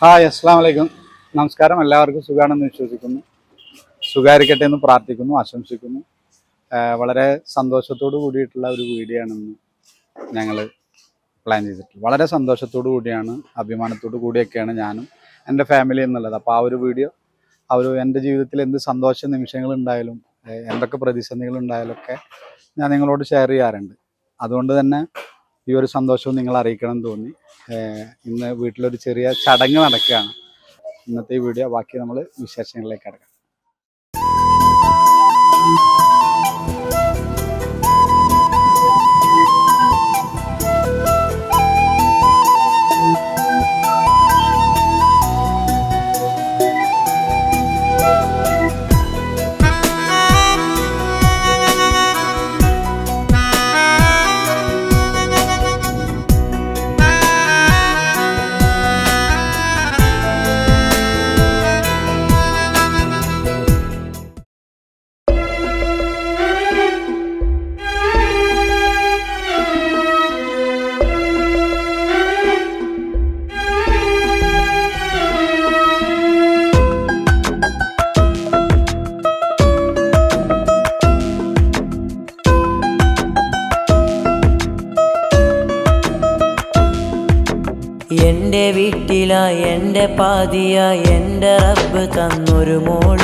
Hi അസ്സാം വലൈക്കും നമസ്കാരം. എല്ലാവർക്കും സുഖമാണെന്ന് വിശ്വസിക്കുന്നു. സുഖമായിരിക്കട്ടെ എന്ന് പ്രാർത്ഥിക്കുന്നു ആശംസിക്കുന്നു. വളരെ സന്തോഷത്തോടു കൂടിയിട്ടുള്ള ഒരു വീഡിയോ ആണെന്ന് ഞങ്ങൾ പ്ലാൻ ചെയ്തിട്ടുള്ളത്. വളരെ സന്തോഷത്തോടു കൂടിയാണ് അഭിമാനത്തോടു കൂടിയൊക്കെയാണ് ഞാനും എന്റെ ഫാമിലി എന്നുള്ളത്. അപ്പോൾ ആ ഒരു വീഡിയോ ആ ഒരു എന്റെ ജീവിതത്തിൽ എന്ത് സന്തോഷ നിമിഷങ്ങൾ ഉണ്ടായാലും എന്തൊക്കെ പ്രതിസന്ധികൾ ഉണ്ടായാലും ഒക്കെ ഞാൻ നിങ്ങളോട് ഷെയർ ചെയ്യാറുണ്ട്. അതുകൊണ്ട് തന്നെ ഈ ഒരു സന്തോഷവും നിങ്ങൾ അറിയിക്കണം എന്ന് തോന്നി ഇന്ന് വീട്ടിലൊരു ചെറിയ ചടങ്ങ് നടക്കുകയാണ്. ഇന്നത്തെ വീഡിയോ ബാക്കി നമ്മൾ വിശേഷങ്ങളിലേക്ക് കിടക്കാം. വീട്ടിലാ എന്റെ പാതിയ എന്റെ റബ്ബ് തന്നൊരു മോൾ.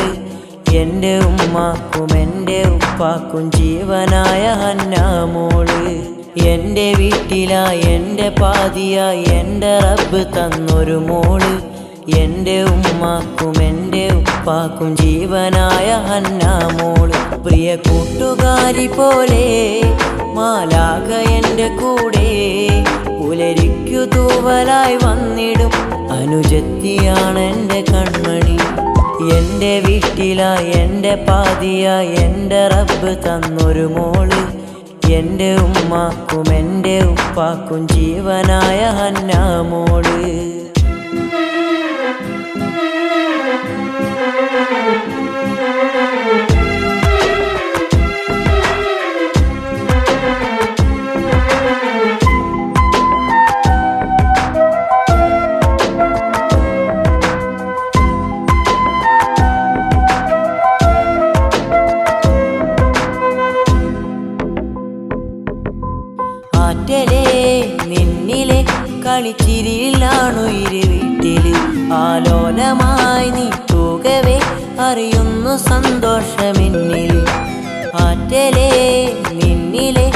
എന്റെ ഉമ്മാക്കും എന്റെ ഉപ്പാക്കും ജീവനായ ഹന്നാ മോൾ. എന്റെ വീട്ടില എന്റെ പാതിയ എന്റെ റബ്ബ് തന്നൊരു മോൾ. എന്റെ ഉമ്മാക്കും എന്റെ ഉപ്പാക്കും ജീവനായ ഹന്നാ മോൾ. പ്രിയ കൂട്ടുകാരി പോലെ മാലാക എന്റെ കൂടെ. പുലരിക്കു തൂവലായി വന്നിടും അനുജത്തിയാണ് എന്റെ കൺമണി. എന്റെ വീട്ടില എന്റെ പാതിയ എന്റെ റബ്ബ് തന്നൊരു മോൾ. എന്റെ ഉമ്മാക്കും എന്റെ ഉപ്പാക്കും ജീവനായ ഹന്നാ മോൾ കളിച്ചിരിയിലാണു ഇരു വീട്ടിൽ ആലോലമായി നീ തൂകവേ അറിയുന്നു സന്തോഷമെന്നിൽ. ആറ്റലേ നിന്നിലെ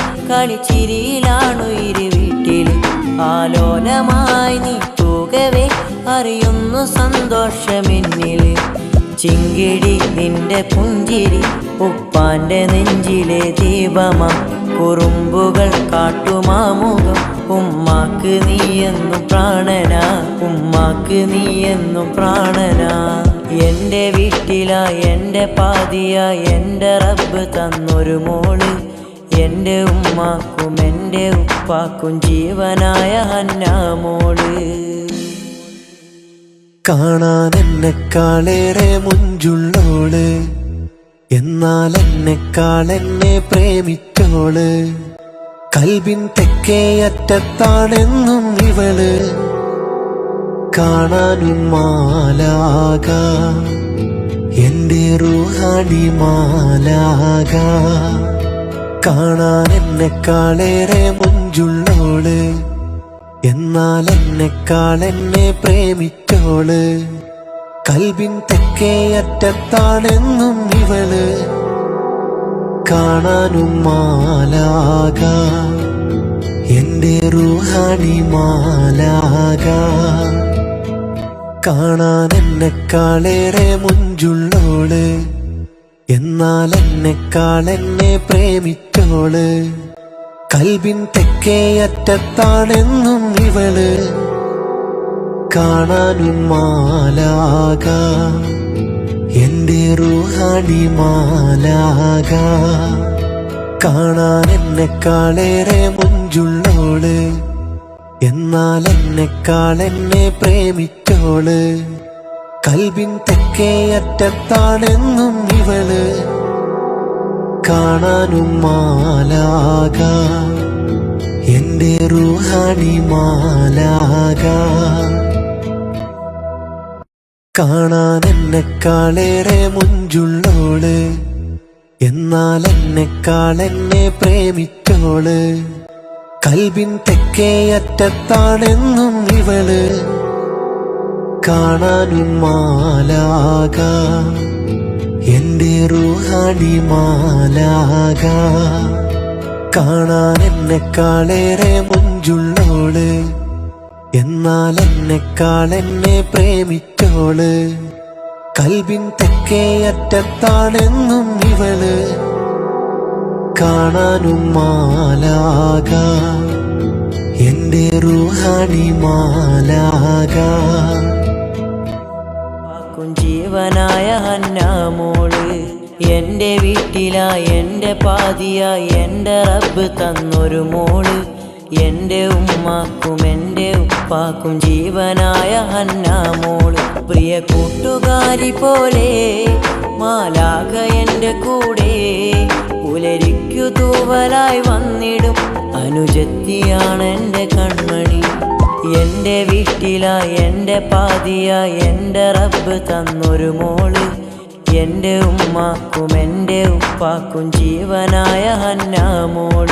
വീട്ടിൽ ആലോലമായി നീ തൂകവേ അറിയുന്നു സന്തോഷമെന്നിൽ. ചിങ്കിടി നിന്റെ പുഞ്ചിരി ഉപ്പാന്റെ നെഞ്ചിലെ ദീപമാ കുറുമ്പുകൾ കാട്ടുമാമുഖം ഉമ്മാക്ക് നീയെന്നും പ്രാണനാ ഉമ്മാക്ക് നീയെന്നു പ്രാണനാ. എന്റെ വീട്ടിലാ എന്റെ പാതിയ എന്റെ റബ്ബ് തന്നൊരു മോൾ. എന്റെ ഉമ്മാക്കും എന്റെ ഉപ്പാക്കും ജീവനായ ഹന്നാ മോൾ. കാണാൻ എന്നെക്കാളേറെ മുഞ്ചുള്ളോൾ. എന്നാൽ എന്നെക്കാൾ എന്നെ പ്രേമിച്ചോൾ കൽവിൻ തെക്കേ അറ്റത്താണെന്നും ഇവൾ. കാണാനും മാലാക. എന്റെ റൂഹാണി മാലാക. കാണാൻ എന്നെക്കാളേറെ മുഞ്ചുള്ളോൾ എന്നാൽ എന്നെക്കാൾ എന്നെ പ്രേമിച്ചോൾ കൽബിൻ തെക്കേയറ്റത്താണെന്നും ഇവൾ കാണാനും മാലാക. എന്റെ റൂഹാണി മാലാക. കാണാൻ എന്നെക്കാളേറെ മുഞ്ചുള്ളോൾ. എന്നാൽ എന്നെക്കാൾ എന്നെ പ്രേമിച്ചോൾ. കൽവിൻ തെക്കേ അറ്റത്താണെന്നും ഇവൾ കാണാനും മാലാക. എന്റെ റൂഹാണി മാലാക. കാണാൻ എന്നെക്കാളേറെ മുഞ്ചുള്ളോൾ. എന്നാൽ എന്നെക്കാൾ എന്നെ പ്രേമിച്ചോൾ. കൽവിൻ തെക്കേ അറ്റത്താണെന്നും ഇവൾ. കാണാനും മാലാക. എന്റെ റൂഹാണി മാലാക. കാണാൻ എന്നെക്കാളേറെ മുഞ്ചുള്ളോൾ. എന്നാൽ എന്നെക്കാൾ എന്നെ പ്രേമിച്ചോൾ. കൽവിൻ തെക്കേ അറ്റത്താണെന്നും ഇവൾ. കാണാനും മാലാക. എന്റെ റൂഹാണി മാലാക. കാണാൻ എന്നെക്കാളേറെ മുഞ്ചുള്ളോൾ. എന്നാൽ എന്നെക്കാൾ എന്നെ പ്രേമിച്ചോൾ കൽവിൻ തെക്കേ അറ്റത്താണെന്നും ഇവൾ കാണാനും മാലാക. എന്റെ റൂഹാണി മാലാക. ജീവനായ ഹന്നാമോൾ എന്റെ വീട്ടിലായ എന്റെ പാതിയായി എന്റെ റബ്ബ് തന്നൊരു മോൾ. എന്റെ ഉമ്മാക്കും എന്റെ ഉപ്പാക്കും ജീവനായ ഹന്നാമോൾ പ്രിയ കൂട്ടുകാരി പോലെ മാലാക എന്റെ കൂടെ. പുലരിക്കു തൂവലായി വന്നിടും അനുജത്തിയാണ് എന്റെ കൺമണി. എന്റെ വീട്ടിലായി എന്റെ പാതിയായി എന്റെ റബ്ബ് തന്നൊരു മോൾ. എന്റെ ഉമ്മാക്കും എന്റെ ഉപ്പാക്കും ജീവനായ ഹന്നാമോൾ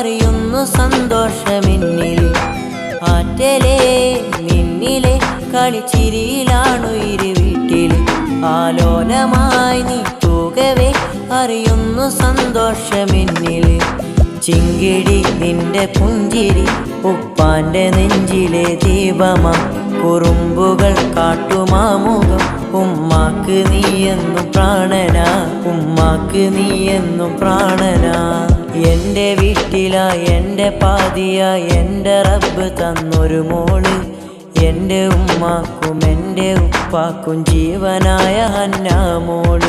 അറിയുന്നു സന്തോഷമെന്നിൽ. ആറ്റലേ നിന്നിലെ കളിച്ചിരിയിലാണു ഇരു വീട്ടിൽ ആലോലമായി നീ തൂകവേ അറിയുന്നു സന്തോഷമെന്നിൽ. ചിങ്കിടി നിന്റെ പുഞ്ചിരി ഉപ്പാന്റെ നെഞ്ചിലെ ദീപമാ. കുറുമ്പുകൾ കാട്ടുമാമുഖം ഉമ്മാക്ക് നീയെന്നു പ്രാണന. ഉമ്മാക്ക് നീയെന്നു പ്രാണനാ. എന്റെ വീട്ടിലാ എന്റെ പാതിയ എന്റെ റബ്ബ് തന്നൊരു മോൾ. എന്റെ ഉമ്മാക്കും എന്റെ ഉപ്പാക്കും ജീവനായ ഹന്നാമോൾ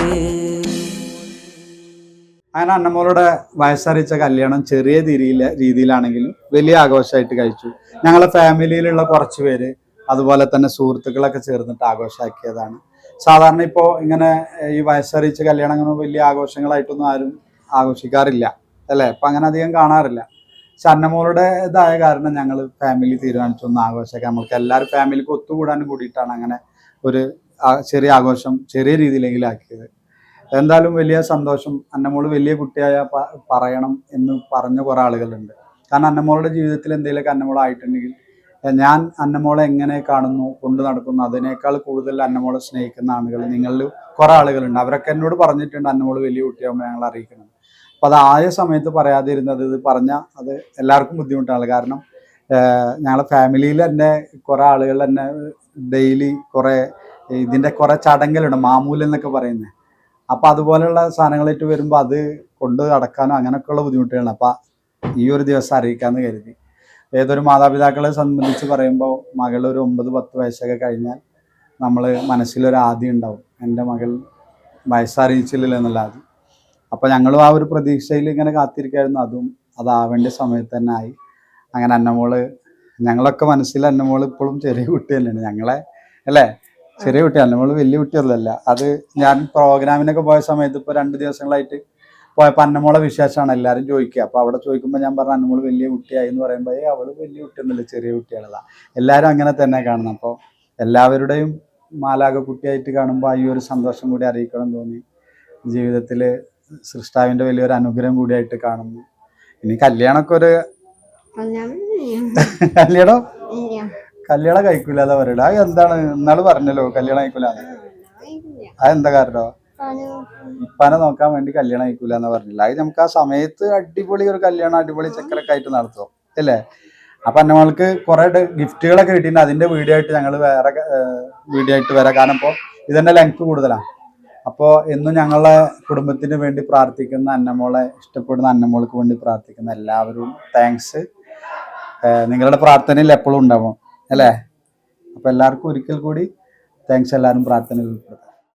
അങ്ങനെ അന്നമ്മോളുടെ വയസ്സറിയിച്ച കല്യാണം ചെറിയ തിരിയിലെ രീതിയിലാണെങ്കിലും വലിയ ആഘോഷമായിട്ട് കഴിച്ചു. ഞങ്ങളെ ഫാമിലിയിലുള്ള കുറച്ച് പേര് അതുപോലെ തന്നെ സുഹൃത്തുക്കളൊക്കെ ചേർന്നിട്ട് ആഘോഷമാക്കിയതാണ് സാധാരണ ഇപ്പോൾ ഇങ്ങനെ ഈ വയസ്സറിയിച്ച കല്യാണം വലിയ ആഘോഷങ്ങളായിട്ടൊന്നും ആരും ആഘോഷിക്കാറില്ല. അല്ലേ? ഇപ്പം അങ്ങനെ അധികം കാണാറില്ല. പക്ഷെ അന്നമോളുടെ ഇതായ കാരണം ഞങ്ങൾ ഫാമിലി തീരുമാനിച്ചു ഒന്ന് ആഘോഷിക്കാം നമ്മൾക്ക് എല്ലാവരും ഫാമിലിക്ക് ഒത്തുകൂടാനും കൂടിയിട്ടാണ് അങ്ങനെ ഒരു ചെറിയ ആഘോഷം ചെറിയ രീതിയിലെങ്കിലും ആക്കിയത്. എന്തായാലും വലിയ സന്തോഷം. അന്നമോൾ വലിയ കുട്ടിയായ പറയണം എന്ന് പറഞ്ഞ കുറേ ആളുകളുണ്ട്. കാരണം അന്നമോളുടെ ജീവിതത്തിൽ എന്തെങ്കിലുമൊക്കെ അന്നമോളായിട്ടുണ്ടെങ്കിൽ ഞാൻ അന്നമോളെ എങ്ങനെ കാണുന്നു കൊണ്ടു നടക്കുന്നു അതിനേക്കാൾ കൂടുതൽ അന്നമോളെ സ്നേഹിക്കുന്ന ആളുകൾ നിങ്ങളിൽ കുറേ ആളുകളുണ്ട്. അവരൊക്കെ എന്നോട് പറഞ്ഞിട്ടുണ്ട് അന്നമോൾ വലിയ കുട്ടിയാകുമ്പോൾ ഞങ്ങൾ അറിയിക്കണം. അപ്പം അത് ആയ സമയത്ത് പറയാതിരുന്നത് ഇത് പറഞ്ഞാൽ അത് എല്ലാവർക്കും ബുദ്ധിമുട്ടാണ്. കാരണം ഞങ്ങളുടെ ഞങ്ങളെ ഫാമിലിയിൽ തന്നെ കുറേ ആളുകൾ തന്നെ ഡെയിലി കുറേ ഇതിന്റെ കുറേ ചടങ്ങുകളുണ്ട്. മാമൂൽ എന്നൊക്കെ പറയുന്നത് അപ്പം അതുപോലെയുള്ള സാധനങ്ങളായിട്ട് വരുമ്പോൾ അത് കൊണ്ട് നടക്കാനോ അങ്ങനെയൊക്കെയുള്ള ബുദ്ധിമുട്ടുകളാണ്. അപ്പം ഈ ഒരു ദിവസം അറിയിക്കാമെന്ന് കരുതി. ഏതൊരു മാതാപിതാക്കളെ സംബന്ധിച്ച് പറയുമ്പോൾ മകൾ ഒരു ഒമ്പത് പത്ത് വയസ്സൊക്കെ കഴിഞ്ഞാൽ നമ്മൾ മനസ്സിലൊരു ആദ്യം ഉണ്ടാവും. എന്റെ മകൾ വയസ്സറിയിച്ചില്ലല്ലോ എന്നുള്ള ആദ്യം അപ്പോൾ ഞങ്ങളും ആ ഒരു പ്രതീക്ഷയിൽ ഇങ്ങനെ കാത്തിരിക്കായിരുന്നു. അതും അതാവേണ്ട സമയത്ത് തന്നെ ആയി. അങ്ങനെ അന്നമോൾ ഞങ്ങളൊക്കെ മനസ്സിൽ അന്നമോൾ ഇപ്പോഴും ചെറിയ കുട്ടി തന്നെയാണ്. ഞങ്ങളെ അല്ലേ? ചെറിയ കുട്ടി അന്നമോൾ വലിയ കുട്ടിയൊന്നുമല്ല. അത് ഞാൻ പ്രോഗ്രാമിനൊക്കെ പോയ സമയത്ത് ഇപ്പോൾ രണ്ട് ദിവസങ്ങളായിട്ട് പോയപ്പോൾ അന്നമോളെ വിശേഷമാണ് എല്ലാവരും ചോദിക്കുക. അപ്പോൾ അവിടെ ചോദിക്കുമ്പോൾ ഞാൻ പറഞ്ഞു അന്നമോൾ വലിയ കുട്ടിയായി എന്ന് പറയുമ്പോൾ അവൾ വലിയ കുട്ടിയൊന്നുമില്ല ചെറിയ കുട്ടികളാണ് എല്ലാവരും അങ്ങനെ തന്നെ കാണണം അപ്പോൾ എല്ലാവരുടെയും മാലാക കുട്ടിയായിട്ട് കാണുമ്പോൾ ഈ ഒരു സന്തോഷം കൂടി അറിയിക്കണം തോന്നി. ജീവിതത്തിൽ സൃഷ്ടാവിന്റെ വലിയൊരു അനുഗ്രഹം കൂടിയായിട്ട് കാണുന്നു. ഇനി കല്യാണമൊക്കെ ഒരു കല്യാണം കല്യാണം? കല്യാണം ആ എന്താണ്? ഇന്നാൾ പറഞ്ഞല്ലോ കല്യാണം കഴിക്കൂല ആ അതെന്താ കാരണോ? ഇപ്പാനെ നോക്കാൻ വേണ്ടി കല്യാണം കഴിക്കൂല എന്ന് പറഞ്ഞില്ല? അത് നമുക്ക് ആ സമയത്ത് അടിപൊളി ഒരു കല്യാണം അടിപൊളി ചക്കരൊക്കെ ആയിട്ട് നടത്തും അല്ലേ? അപ്പൊ അന്നമ്മൾക്ക് കുറെ ഗിഫ്റ്റുകളൊക്കെ കിട്ടിയിട്ടുണ്ട്. അതിന്റെ വീഡിയോ ആയിട്ട് ഞങ്ങൾ വേറെ വീഡിയോ ആയിട്ട് വരാം. കാരണം ഇപ്പോൾ ഇതിന്റെ ലെങ്ത് കൂടുതലാണ് അപ്പോൾ എന്നും ഞങ്ങളെ കുടുംബത്തിന് വേണ്ടി പ്രാർത്ഥിക്കുന്ന അന്നമോളെ ഇഷ്ടപ്പെടുന്ന അന്നമോൾക്ക് വേണ്ടി പ്രാർത്ഥിക്കുന്ന എല്ലാവരും താങ്ക്സ് നിങ്ങളുടെ പ്രാർത്ഥനയിൽ എപ്പോഴും ഉണ്ടാവും അല്ലേ? അപ്പൊ എല്ലാവർക്കും ഒരിക്കൽ കൂടി താങ്ക്സ് എല്ലാവരും പ്രാർത്ഥനയിൽ ഉൾപ്പെടുത്താം.